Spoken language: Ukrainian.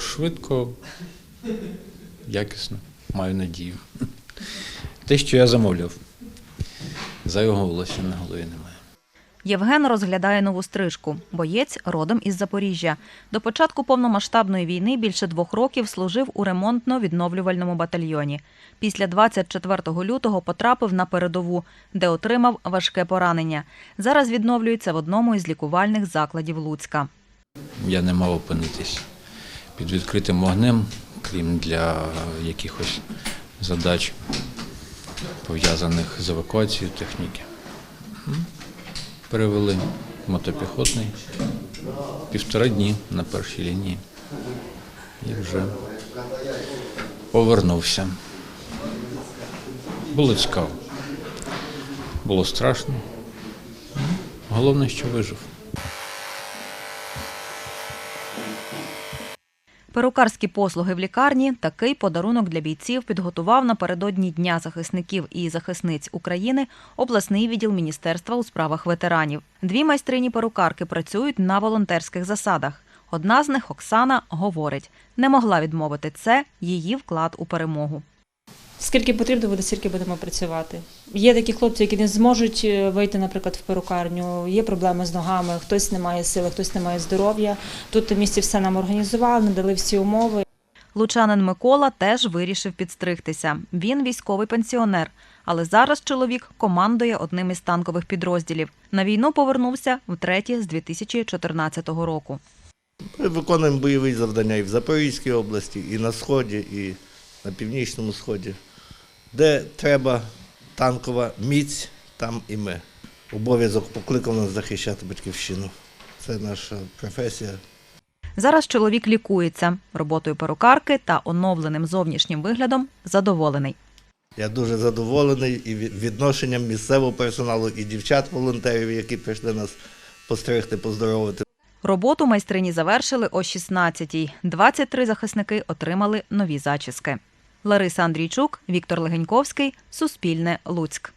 швидко, якісно, маю надію. Те, що я замовляв, за його волосся на голові немає. Євген розглядає нову стрижку. Боєць родом із Запоріжжя. До початку повномасштабної війни більше двох років служив у ремонтно-відновлювальному батальйоні. Після 24 лютого потрапив на передову, де отримав важке поранення. Зараз відновлюється в одному із лікувальних закладів Луцька. Я не мав опинитись під відкритим вогнем, крім для якихось задач, пов'язаних з евакуацією техніки. Перевели мотопіхотний півтора дні на першій лінії і вже повернувся. Було цікаво. Було страшно. Головне, що вижив. Перукарські послуги в лікарні такий подарунок для бійців підготував напередодні Дня захисників і захисниць України обласний відділ Міністерства у справах ветеранів. Дві майстрині перукарки працюють на волонтерських засадах. Одна з них Оксана говорить, не могла відмовити це її вклад у перемогу. Скільки потрібно буде, стільки будемо працювати. Є такі хлопці, які не зможуть е, вийти, наприклад, в перукарню. Є проблеми з ногами, хтось не має сили, хтось не має здоров'я. Тут в місті все нам організували, надали всі умови. Лучанин Микола теж вирішив підстригтися. Він військовий пенсіонер, але зараз чоловік командує одним із танкових підрозділів. На війну повернувся втретє з 2014 року. Ми виконуємо бойові завдання і в Запорізькій області, і на Сході, і на Північному Сході. Де треба танкова міць, там і ми. Обов'язок покликав нас захищати батьківщину. Це наша професія. Зараз чоловік лікується роботою перукарки та оновленим зовнішнім виглядом задоволений. Я дуже задоволений і відношенням місцевого персоналу, і дівчат-волонтерів, які прийшли нас постригти, поздоровити. Роботу майстрині завершили о 16-й. 23 захисники отримали нові зачіски. Лариса Андрійчук, Віктор Легеньковський, Суспільне, Луцьк.